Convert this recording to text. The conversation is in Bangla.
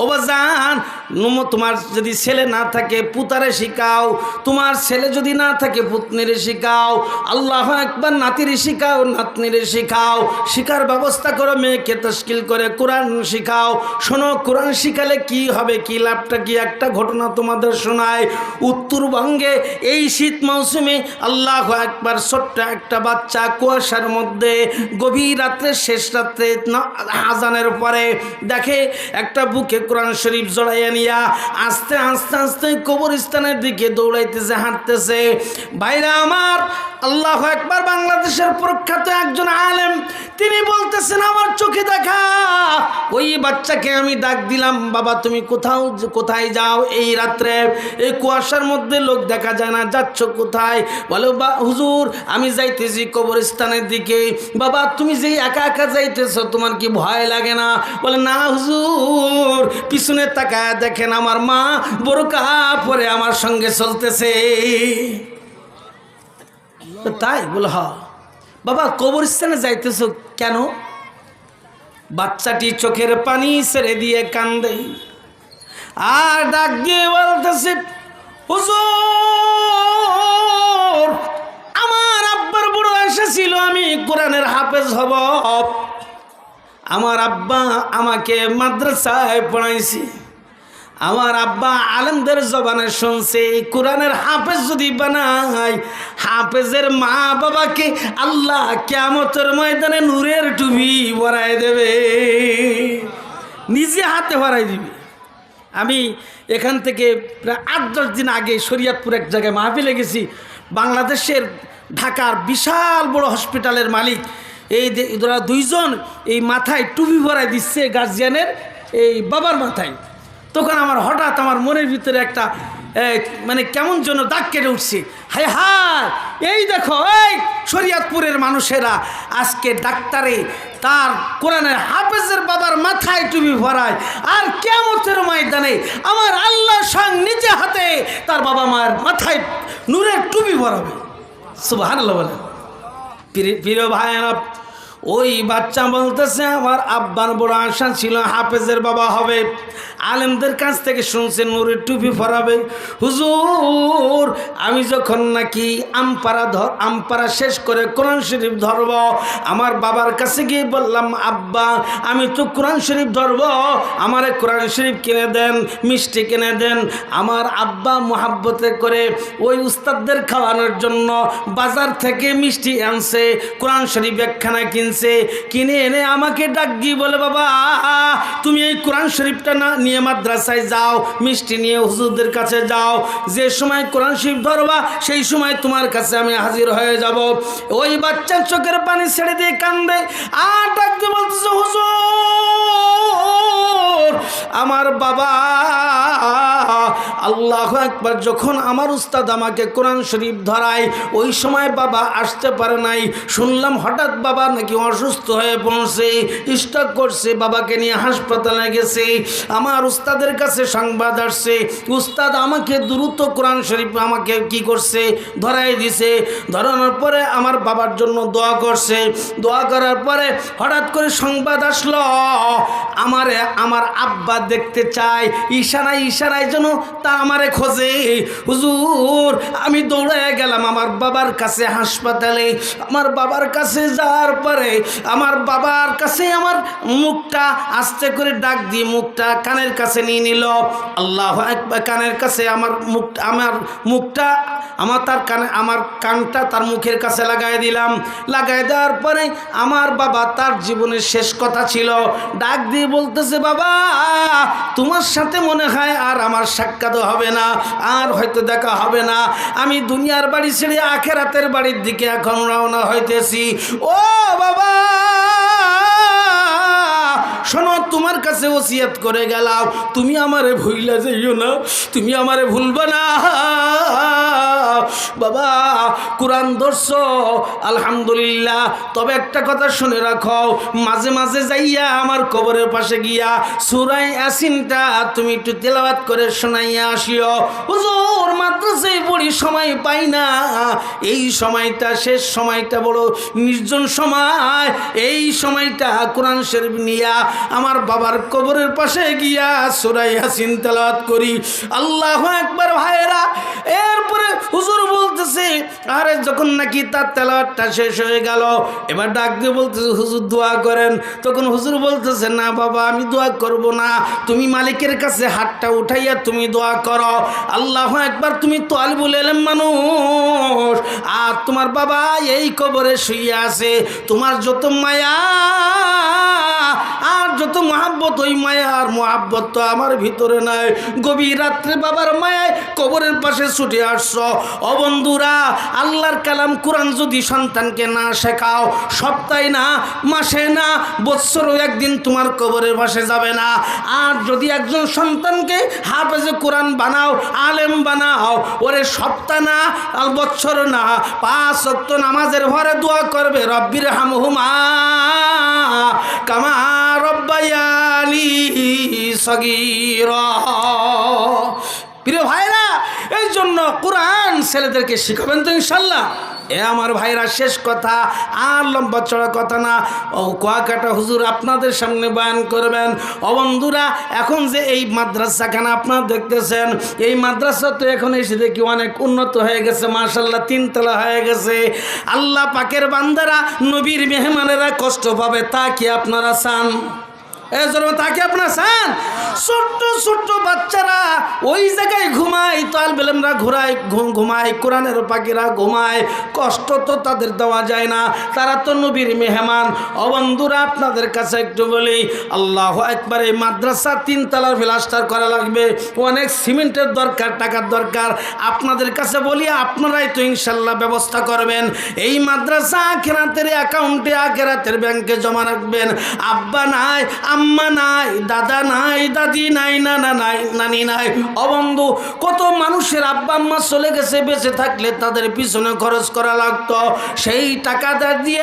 ও বাজান তোমার যদি ছেলে না থাকে পুতারে শিখাও, তোমার ছেলে যদি না থাকে পুতনিরে শিখাও, আল্লাহ একবার নাতিরে শিখাও, নাতনিরে শিখাও, শিখার ব্যবস্থা করো, মেয়েকে তশকিল করে কোরআন শিখাও। শোনো, কোরআন শিখালে কি হবে, কি লাভটা, কি একটা ঘটনা তোমাদের শোনায়। উত্তরবঙ্গে এই শীত মৌসুমে আল্লাহ একবার ছোট্ট একটা বাচ্চা কুয়াশার মধ্যে গভীর রাত্রে, শেষ রাত্রে আজানের পরে দেখে একটা বুকে কোরআন শরীফ জড়াইয়া নিয়া আস্তে আস্তে আস্তে কবরস্থানের দিকে দৌড়াইতেছে, হাঁটতেছে। বাইরা আমার, আল্লাহ একবার বাংলাদেশের প্রখ্যাত একজন আলেম, তিনি বলতেছেন আমার ওই বাচ্চাকে আমি ডাক দিলাম, বাবা, তুমি কোথাও কোথায় যাও? এই রাত্রে, এই কুয়াশার মধ্যে লোক দেখা যায় না, যাচ্ছ কোথায়? বলো, বা, হুজুর, আমি যাইতেছি কবরস্থানের দিকে। বাবা, তুমি যেই একা একা যাইতেছ, তোমার কি ভয় লাগে না? বলে, না, হুজুর, পিছনে তাকায় দেখেন, আমার মা বোরকা পরে আমার সঙ্গে চলতেছে। তাই বলে হ বাবা, কবরস্থানে যাইতেছ কেন? বাচ্চাটি চোখের পানি ছেড়ে দিয়ে কান্দে। আর ডাক দিয়ে বলতেছে আমার আব্বার বুড়ো এসেছিল আমি কোরআনের হাফেজ হব। আমার আব্বা আমাকে মাদ্রাসায় পড়াইছে। আমার আব্বা আলেমদের জবানে শুনছে, কোরআনের হাফেজ যদি বানাই হাফেজের মা বাবাকে আল্লাহ কেমতের ময়দানে নূরের টুবি ভরাই দেবে। নিজে হাতে ভরাই দিবে। আমি এখান থেকে প্রায় আট, দশ দিন আগে শরিয়াতপুর এক জায়গায় মাহফিলে গেছি। বাংলাদেশের ঢাকার বিশাল বড় হসপিটালের মালিক। এই দুইজন এই মাথায় টুপি ভরাই দিচ্ছে গার্জিয়ানের এই বাবার মাথায়। তখন আমার হঠাৎ আমার মনের ভিতরে একটা মানে কেমন যেন দাগ কেটে উঠছে। হায় হায়, এই দেখো, এই শরিয়াতপুরের মানুষেরা আজকে ডাক্তারে তার কোরআনের হাফেজের বাবার মাথায় টুপি ভরায় আর কেমতের ময়দানে আমার আল্লাহ সং নিজে হাতে তার বাবা মায়ের মাথায় নূরের টুপি ভরাবে শুভ সুবাহ বলে প্রিয়- ভাইয়েরা ওই বাচ্চা বলতেছে, আমার আব্বার বড় আশা ছিল, হাফেজের বাবা হবে। আলেমদের কাছ থেকে শুনছে, নুরের টুপি ফরাবে হুজুর, আমি যখন নাকি আমপারা ধর আমপারা শেষ করে কোরআন শরীফ ধরব, আমার বাবার কাছে গিয়ে বললাম, আব্বা, আমি তো কোরআন শরীফ ধরব, আমার কোরআন শরীফ কিনে দেন, মিষ্টি কিনে দেন। আমার আব্বা মোহাব্বতে করে ওই উস্তাদদের খাওয়ানোর জন্য বাজার থেকে মিষ্টি আনছে, কোরআন শরীফ একখানা কিনছে। কিনে এনে আমাকে ডাক দিয়ে বলে, বাবা, তুমি এই কোরআন শরীফটা না, নিয়ে মাদ্রাসায় যাও, মিষ্টি নিয়ে হুজুরদের কাছে যাও। যে সময় কোরআন শরীফ ধরবা, সেই সময় তোমার কাছে আমি হাজির হয়ে যাব। ওই বাচ্চার চোখের পানি ছেড়ে দিয়ে কান্দে। আর ডাক দিয়ে বলতেছে, হুজুর, আমার বাবা আল্লাহ একবার যখন আমার উস্তাদ আমাকে কোরআন শরীফ ধরায়, ওই সময় বাবা আসতে পারে নাই। শুনলাম হঠাৎ বাবা নাকি অসুস্থ হয়ে পৌঁছে স্টক করছে, বাবাকে নিয়ে হাসপাতালে গেছে। আমার উস্তাদের কাছে সংবাদ আসছে, উস্তাদ আমাকে দ্রুত কোরআন শরীফ আমাকে কি করছে ধরাই দিছে। ধরানোর পরে আমার বাবার জন্য দোয়া করছে। দোয়া করার পরে হঠাৎ করে সংবাদ আসলো, আমারে, আমার আব্বা দেখতে চায়, ইশারায় ইশারায় যেন তা আমারে খোঁজে। হুজুর, আমি দৌড়ে গেলাম আমার বাবার কাছে হাসপাতালে। আমার বাবার কাছে যাওয়ার পরে আমার বাবার কাছে আমার মুখটা আস্তে করে ডাক দিয়ে মুখটা কানের কাছে নিয়ে নিল। আল্লাহ কানের কাছে আমার মুখ আমার মুখটা, আমার তার কানে আমার কানটা তার মুখের কাছে লাগাই দিলাম। লাগাই দেওয়ার পরে আমার বাবা তার জীবনের শেষ কথা ছিল। ডাক দিয়ে বলতেছে, বাবা তোমার সাথে মনে হয় আর আমার সাক্ষাৎ হবে না, আর হয়তো দেখা হবে না। আমি দুনিয়ার বাড়ি ছেড়ে আখেরাতের বাড়ির দিকে এখন রওনা হইতেছি। ও বাবা! তোমার কাছে ওসিয়াত করে গেলাম। তুমি আমারে ভুইলা যাইও না, তুমি আমারে ভুলবা না। বাবা, কোরআন দর্শ আলহামদুলিল্লাহ। তবে একটা কথা শুনে রাখো, মাঝে মাঝে যাইয়া আমার কবরের পাশে গিয়া সুরাই আসিনটা তুমি একটু তেলাওয়াত করে শোনাইয়া আসিও। হুজুর, মাদ্রাসায় পড়ি সময় পাই না। এই সময়টা শেষ সময়টা বড় নির্জন সময়। এই সময়টা কোরআন শরীফ নিয়া আমার বাবার কবরের পাশে গিয়া সুরাই হাসিন তেলাওয়াত করি। আল্লাহ একবার ভাইয়েরা, এরপরে হুজুর বলতেছে, আরে যখন নাকি তার তেলাওয়াতটা শেষ হয়ে গেল, এবার ডাক দিয়ে বলতেছে, হুজুর দোয়া করেন। তখন হুজুর বলতেছে, না বাবা, আমি দোয়া করব না। তুমি মালিকের কাছে হাতটা উঠাইয়া তুমি দোয়া করো। আল্লাহ একবার তুমি তোয়ালিবুল এলেম মানুষ। আর তোমার বাবা এই কবরে শুয়ে আছে। তোমার যত মায়া যত মহাব্বত, ওই মায়া আর মহাব্বত তো আমার ভিতরে নাই। গভীর রাত্রে বাবার মায়ায় কবরের পাশে ছুটে আসছ। অবন্ধুরা আল্লাহর কালাম কোরআন যদি সন্তানকে না শেখাও, সপ্তাহে না, মাসে না, বৎসরও একদিন তোমার কবরের পাশে যাবে না। আর যদি একজন সন্তানকে হাফেজে কোরআন বানাও, আলেম বানাও, ওরে সপ্তাহ না, আর বৎসর না, পাঁচ সত্য নামাজের ঘরে দোয়া করবে রব্বির হামহুমা কামা রব্বায়ানি সগীরা। প্রিয় ভাইরা, এই জন্য কোরআন ছেলেদেরকে শিখাবেন তো ইনশাল্লাহ। এ আমার ভাইরা, শেষ কথা, আর লম্বা চড়া কথা না। ও কোয়াকাটা হুজুর আপনাদের সামনে বয়ান করবেন। অবন্ধুরা এখন যে এই মাদ্রাসাখানা আপনারা দেখতেছেন, এই মাদ্রাসা তো এখন এসে দেখি অনেক উন্নত হয়ে গেছে মার্শাল্লাহ তিনতলা হয়ে গেছে। আল্লাহ পাকের বান্দারা, নবীর মেহমানেরা কষ্ট পাবে, তা কি আপনারা চান? তাকে আপনার চান? ছোট্ট ছোট্ট বাচ্চারা ওই জায়গায় ঘুমায়, তাল বেলেমরা ঘুরায় ঘুমায়, কোরআনের পাখিরা ঘুমায়, কষ্ট তো তাদের দেওয়া যায় না, তারা তো নবীর মেহমান। অবন্ধুরা আপনাদের কাছে একটু বলি, আল্লাহ একবার মাদ্রাসা তিনতলার প্লাস্টার করা লাগবে, অনেক সিমেন্টের দরকার, টাকার দরকার। আপনাদের কাছে বলি, আপনারাই তো ইনশাল্লাহ ব্যবস্থা করবেন। এই মাদ্রাসা আখেরাতের অ্যাকাউন্টে আখেরাতের ব্যাংকে জমা রাখবেন। আব্বা নাই আম্মা নাই, দাদা নাই, দাদি নাই, নানা নাই, নানি নাই। অবন্ধু কত মানুষের আব্বা আম্মা চলে গেছে, বেঁচে থাকলে তাদের পিছনে খরচ করা লাগতো। সেই টাকাটা দিয়ে